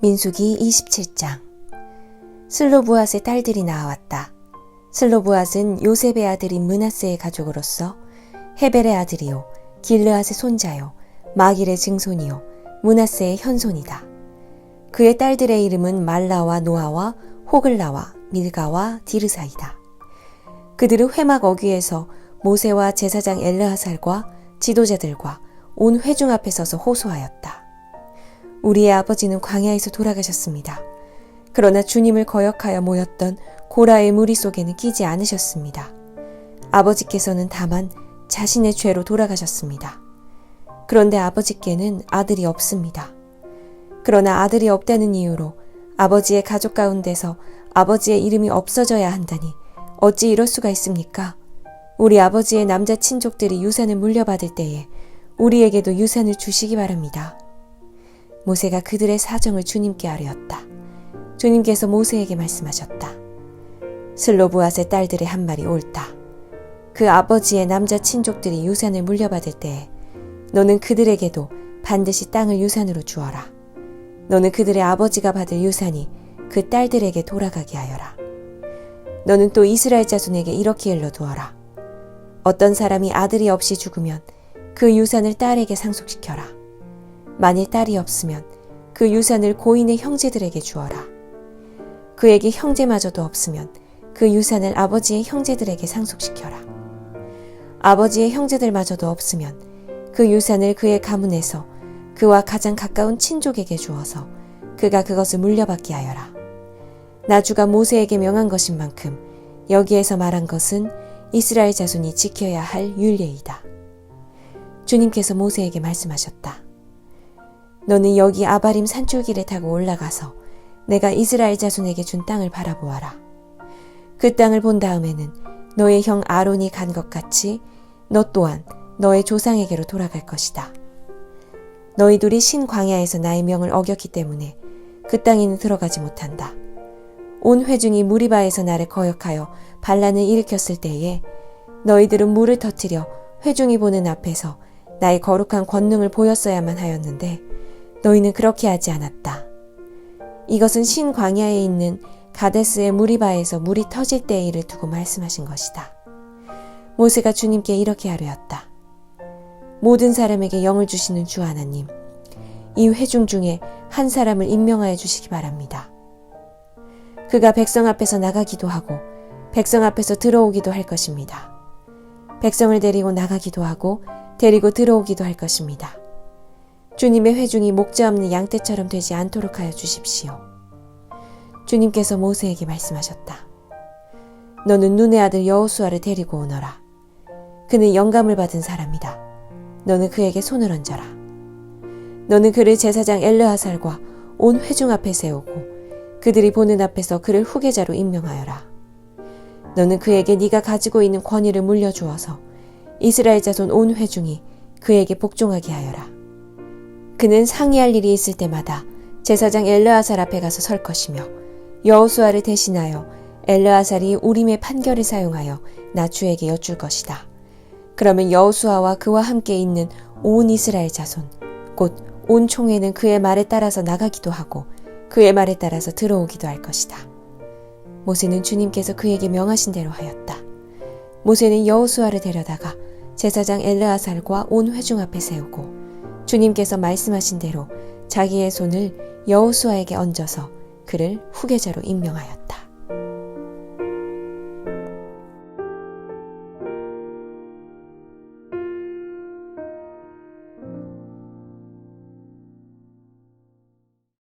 민수기 27장 슬로브앗의 딸들이 나왔다. 슬로브앗은 요셉의 아들인 문하세의 가족으로서 헤벨의 아들이요 길르앗의 손자요 마길의 증손이요 문하세의 현손이다. 그의 딸들의 이름은 말라와 노아와 호글라와 밀가와 디르사이다. 그들은 회막 어귀에서 모세와 제사장 엘르하살과 지도자들과 온 회중 앞에 서서 호소하였다. 우리의 아버지는 광야에서 돌아가셨습니다. 그러나 주님을 거역하여 모였던 고라의 무리 속에는 끼지 않으셨습니다. 아버지께서는 다만 자신의 죄로 돌아가셨습니다. 그런데 아버지께는 아들이 없습니다. 그러나 아들이 없다는 이유로 아버지의 가족 가운데서 아버지의 이름이 없어져야 한다니 어찌 이럴 수가 있습니까? 우리 아버지의 남자 친족들이 유산을 물려받을 때에 우리에게도 유산을 주시기 바랍니다. 모세가 그들의 사정을 주님께 아뢰었다. 주님께서 모세에게 말씀하셨다. 슬로브앗의 딸들의 한 말이 옳다. 그 아버지의 남자 친족들이 유산을 물려받을 때에 너는 그들에게도 반드시 땅을 유산으로 주어라. 너는 그들의 아버지가 받을 유산이 그 딸들에게 돌아가게 하여라. 너는 또 이스라엘 자손에게 이렇게 일러두어라. 어떤 사람이 아들이 없이 죽으면 그 유산을 딸에게 상속시켜라. 만일 딸이 없으면 그 유산을 고인의 형제들에게 주어라. 그에게 형제마저도 없으면 그 유산을 아버지의 형제들에게 상속시켜라. 아버지의 형제들마저도 없으면 그 유산을 그의 가문에서 그와 가장 가까운 친족에게 주어서 그가 그것을 물려받게 하여라. 나주가 모세에게 명한 것인 만큼 여기에서 말한 것은 이스라엘 자손이 지켜야 할 율례이다. 주님께서 모세에게 말씀하셨다. 너는 여기 아바림 산줄기를 타고 올라가서 내가 이스라엘 자손에게 준 땅을 바라보아라. 그 땅을 본 다음에는 너의 형 아론이 간 것 같이 너 또한 너의 조상에게로 돌아갈 것이다. 너희들이 신광야에서 나의 명을 어겼기 때문에 그 땅에는 들어가지 못한다. 온 회중이 무리바에서 나를 거역하여 반란을 일으켰을 때에 너희들은 물을 터뜨려 회중이 보는 앞에서 나의 거룩한 권능을 보였어야만 하였는데 너희는 그렇게 하지 않았다. 이것은 신 광야에 있는 가데스의 무리바에서 물이 터질 때의 일을 두고 말씀하신 것이다. 모세가 주님께 이렇게 하려였다. 모든 사람에게 영을 주시는 주 하나님, 이 회중 중에 한 사람을 임명하여 주시기 바랍니다. 그가 백성 앞에서 나가기도 하고 백성 앞에서 들어오기도 할 것입니다. 백성을 데리고 나가기도 하고 데리고 들어오기도 할 것입니다. 주님의 회중이 목자 없는 양떼처럼 되지 않도록 하여 주십시오. 주님께서 모세에게 말씀하셨다. 너는 눈의 아들 여호수아를 데리고 오너라. 그는 영감을 받은 사람이다. 너는 그에게 손을 얹어라. 너는 그를 제사장 엘르하살과 온 회중 앞에 세우고 그들이 보는 앞에서 그를 후계자로 임명하여라. 너는 그에게 네가 가지고 있는 권위를 물려주어서 이스라엘 자손 온 회중이 그에게 복종하게 하여라. 그는 상의할 일이 있을 때마다 제사장 엘르아살 앞에 가서 설 것이며 여호수아를 대신하여 엘르아살이 우림의 판결을 사용하여 나주에게 여쭐 것이다. 그러면 여호수아와 그와 함께 있는 온 이스라엘 자손 곧 온 총회는 그의 말에 따라서 나가기도 하고 그의 말에 따라서 들어오기도 할 것이다. 모세는 주님께서 그에게 명하신 대로 하였다. 모세는 여호수아를 데려다가 제사장 엘르아살과 온 회중 앞에 세우고 주님께서 말씀하신 대로 자기의 손을 여호수아에게 얹어서 그를 후계자로 임명하였다.